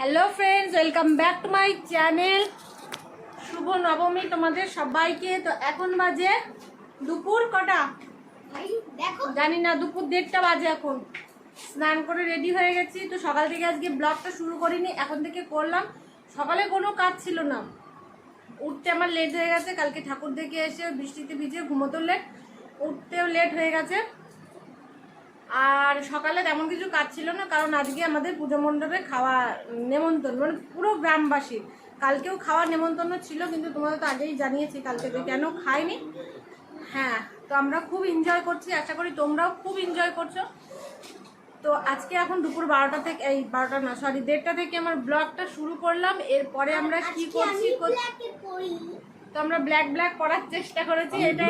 Hello friends welcome back to my channel শুভ নবমী তোমাদের সবাইকে। তো এখন বাজে দুপুর কটা? দেখো। জানি না দুপুর দেড়টা বাজে এখন। স্নান করে রেডি হয়ে গেছি। তো সকাল থেকে আজকে ব্লগটা শুরু করিনি এখন থেকে করলাম। সকালে কোনো কাজ ছিল না। উঠতে আমার লেট হয়ে গেছে। কালকে ঠাকুর দেখে এসে বৃষ্টিতে ভিজে ঘুমোতেও লেট উঠতেও লেট হয়ে গেছে। আর সকালে তেমন কিছু কাজ ছিল না কারণ আজকে আমাদের পুজো মণ্ডপে খাওয়া নেমন্তন্ন মানে পুরো গ্রামবাসী। কালকেও খাওয়ার নেমন্তন্ন ছিল কিন্তু তোমাদের তো আগেই জানিয়েছি কালকে যে কেন খাইনি। হ্যাঁ তো আমরা খুব এনজয় করছি আশা করি তোমরাও খুব এনজয় করছ। তো আজকে এখন দুপুর বারোটা থেকে এই বারোটা না সরি দেড়টা থেকে আমার ব্লগটা শুরু করলাম। এরপরে আমরা কি করছি? তো আমরা ব্ল্যাক ব্ল্যাক করার চেষ্টা করেছি এটা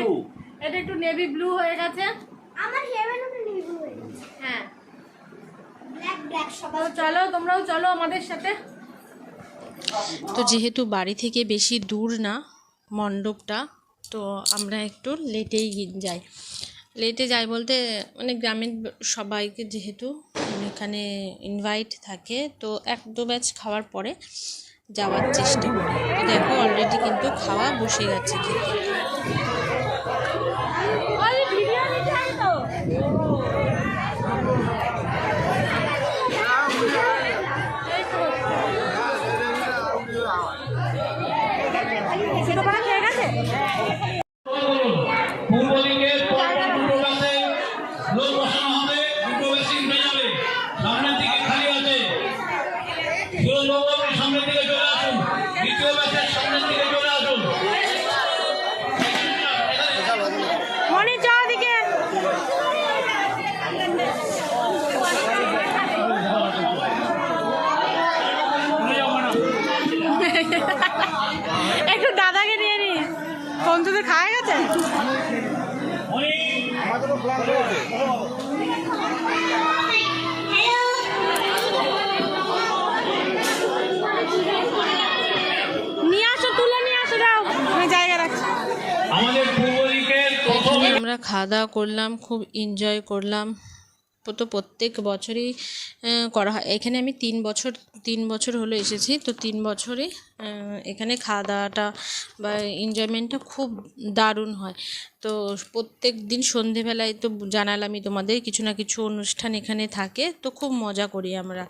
এটা একটু নেভি ব্লু হয়ে গেছে। আমার হয়ে গেছে হ্যাঁ। ব্ল্যাক ব্ল্যাক তো সবাই চলো তোমরাও চলো আমাদের সাথে। তো যেহেতু বাড়ি থেকে বেশি দূর না মণ্ডপটা তো আমরা একটু লেটেই যাই। লেটে যাই বলতে মানে গ্রামের সবাইকে যেহেতু এখানে ইনভাইট থাকে তো এক দু ব্যাচ খাওয়ার পরে যাওয়ার চেষ্টা করি। তো দেখো অলরেডি কিন্তু খাওয়া বসে গেছে খেতে। সুরজবাবু সামনের দিকে চলে আসুন। দ্বিতীয় ব্যাচের সামনের দিকে চলে আসুন। মনে যাওয়া দিকে একটু দাদাকে নিয়ে নি। ফোন তোদের খাওয়া গেছে? আমরা খাওয়া দাওয়া করলাম, খুব এনজয় করলাম। তো প্রত্যেক বছরই করা হয়। এখানে আমি তিন বছর তিন বছর হলো এসেছি। তো তিন বছরে এখানে খাওয়া দাওয়াটা বা এনজয়মেন্টটা খুব দারুণ হয়। তো প্রত্যেক দিন সন্ধেবেলায় তো জানালামই তোমাদের, কিছু না কিছু অনুষ্ঠান এখানে থাকে। তো খুব মজা করি আমরা।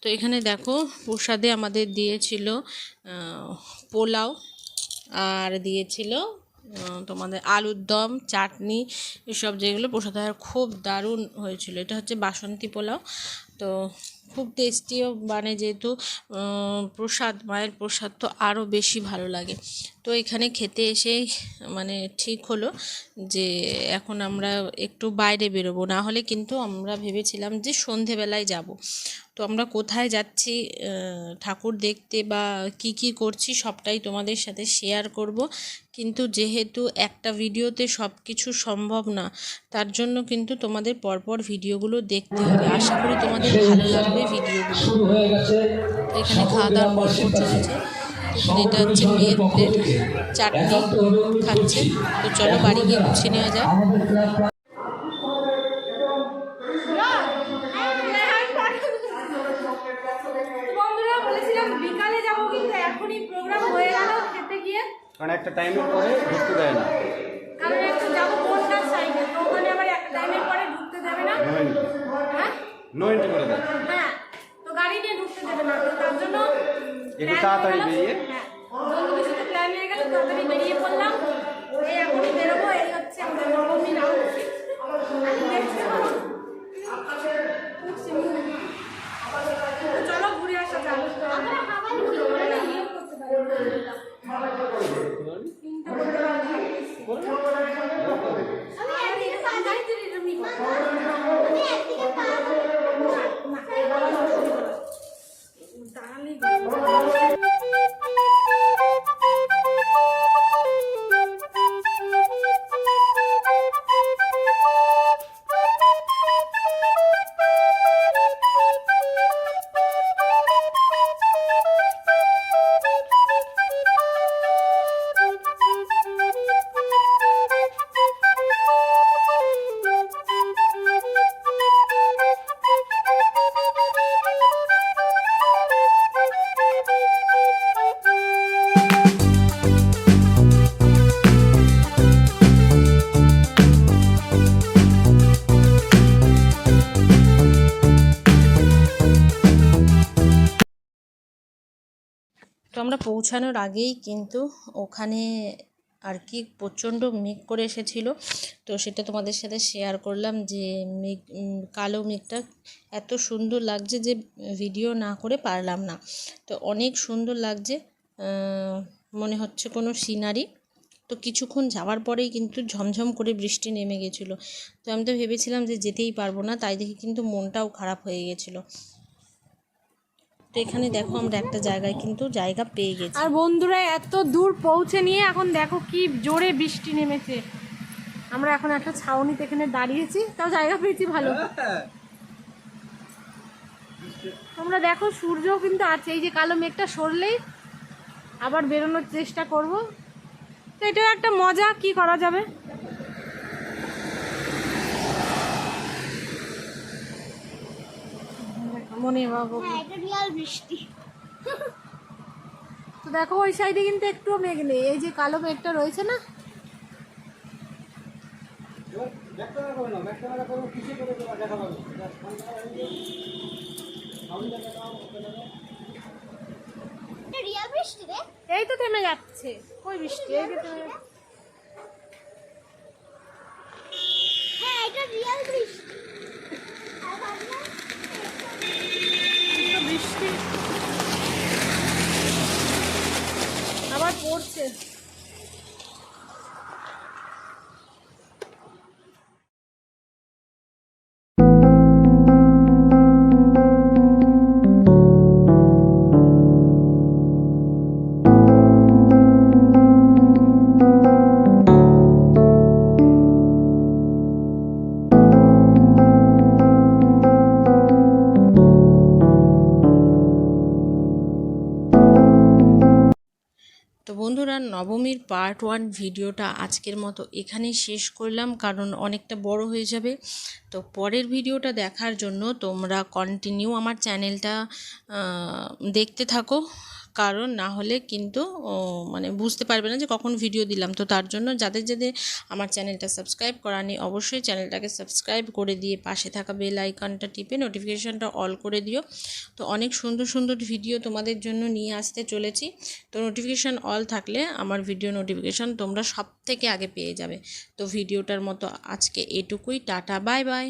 তো এখানে দেখো, প্রসাদে আমাদের দিয়েছিল পোলাও, আর দিয়েছিল তোমাদের আলুর দম, চাটনি, এসব যেগুলো প্রসাদ খুব দারুণ হয়েছিল। এটা হচ্ছে বাসন্তী পোলাও। তো খুব টেস্টিও মানে যেহেতু প্রসাদ, মায়ের প্রসাদ তো আরও বেশি ভালো লাগে। তো এখানে খেতে এসেই মানে ঠিক হলো যে এখন আমরা একটু বাইরে বেরোবো। না হলে কিন্তু আমরা ভেবেছিলাম যে সন্ধেবেলায় যাব। তো আমরা কোথায় যাচ্ছি ঠাকুর দেখতে বা কি কি করছি সবটাই তোমাদের সাথে শেয়ার করব। কিন্তু যেহেতু একটা ভিডিওতে সব কিছু সম্ভব না তার জন্য কিন্তু তোমাদের পরপর ভিডিওগুলো দেখতে হবে। আশা করি তোমাদের ভালো লাগবে ভিডিওগুলো। হয়ে এখানে খাওয়া দাওয়ার পর চলেছে। এটা হচ্ছে বিয়ের প্লেট চাটনি খাচ্ছে। তো চলো বাড়ি গিয়ে গুছিয়ে নেওয়া যাক আমাদের ক্লাব বন্ধুরা বলেছিলাম বিকালে যাব কিন্তু এখনই প্রোগ্রাম হয়ে গেল খেতে গিয়ে। কারণ একটা টাইমের পরে ঢুকতে দেয় না। কারণ একটু যাব কোনটার সাইডে তো ওখানে আবার একটা টাইমের পরে ঢুকতে দেবে না? হ্যাঁ? নো এন্ট্রি করে দেয়। হ্যাঁ তো গাড়ি নিয়ে ঢুকতে দেবে না। তো তার জন্য একটু তাড়াতাড়ি বেরিয়ে? বন্ধুদের সাথে প্ল্যান হয়ে গেল তাড়াতাড়ি বেরিয়ে পড়লাম। এই এখনই বেরোবো এই হচ্ছে আমাদের নবমী নাম। চলো ঘুরে আসা যাক। Oh, তো আমরা পৌঁছানোর আগেই কিন্তু ওখানে আর কি প্রচণ্ড মেঘ করে এসেছিল। তো সেটা তোমাদের সাথে শেয়ার করলাম যে মেঘ কালো মেঘটা এত সুন্দর লাগছে যে ভিডিও না করে পারলাম না। তো অনেক সুন্দর লাগছে মনে হচ্ছে কোনো সিনারি তো কিছুক্ষণ যাওয়ার পরেই কিন্তু ঝমঝম করে বৃষ্টি নেমে গেছিল। তো আমি তো ভেবেছিলাম যে যেতেই পারব না, তাই দেখে কিন্তু মনটাও খারাপ হয়ে গেছিল। তো এখানে দেখো আমরা একটা জায়গায় কিন্তু জায়গা পেয়ে গেছি। আর বন্ধুরা, এত দূর পৌঁছে নিয়ে এখন দেখো কি জোরে বৃষ্টি নেমেছে। আমরা এখন একটা ছাউনিতে এখানে দাঁড়িয়েছি, তাও জায়গা পেয়েছি ভালো। আমরা দেখো সূর্য কিন্তু আছে। এই যে কালো মেঘটা সরলেই আবার বেরোনোর চেষ্টা করব। তো এটাও একটা মজা, কি করা যাবে? মনে বাবু হ্যাঁ রিয়াল বৃষ্টি। তো দেখো ওই সাইডে কিন্তু একটুও মেঘ নেই। এই যে কালো মেঘটা রয়েছে না? রিয়াল বৃষ্টি রে? এই তো থেমে যাচ্ছে। কই বৃষ্টি? এই যে থেমে যাচ্ছে। হ্যাঁ এটা রিয়াল বৃষ্টি আর ভাবলাম এই তো বৃষ্টি আবার পড়ছে। তো বন্ধুরা, নবমীর পার্ট ওয়ান ভিডিওটা আজকের মতো এখানেই শেষ করলাম, কারণ অনেকটা বড় হয়ে যাবে। তো পরের ভিডিওটা দেখার জন্য তোমরা কন্টিনিউ আমার চ্যানেলটা দেখতে থাকো। কারণ না হলে কিন্তু মানে বুঝতে পারবে না যে কখন ভিডিও দিলাম। তো তার জন্য যাদের যাদের আমার চ্যানেলটা সাবস্ক্রাইব করা নেই, অবশ্যই চ্যানেলটাকে সাবস্ক্রাইব করে দিয়ে পাশে থাকা বেল আইকনটা টিপে নোটিফিকেশানটা অল করে দিও। তো অনেক সুন্দর সুন্দর ভিডিও তোমাদের জন্য নিয়ে আসতে চলেছি। তো নোটিফিকেশান অল থাকলে আমার ভিডিও নোটিফিকেশান তোমরা সব থেকে আগে পেয়ে যাবে। তো ভিডিওটার মতো আজকে এটুকুই, টাটা বাই বাই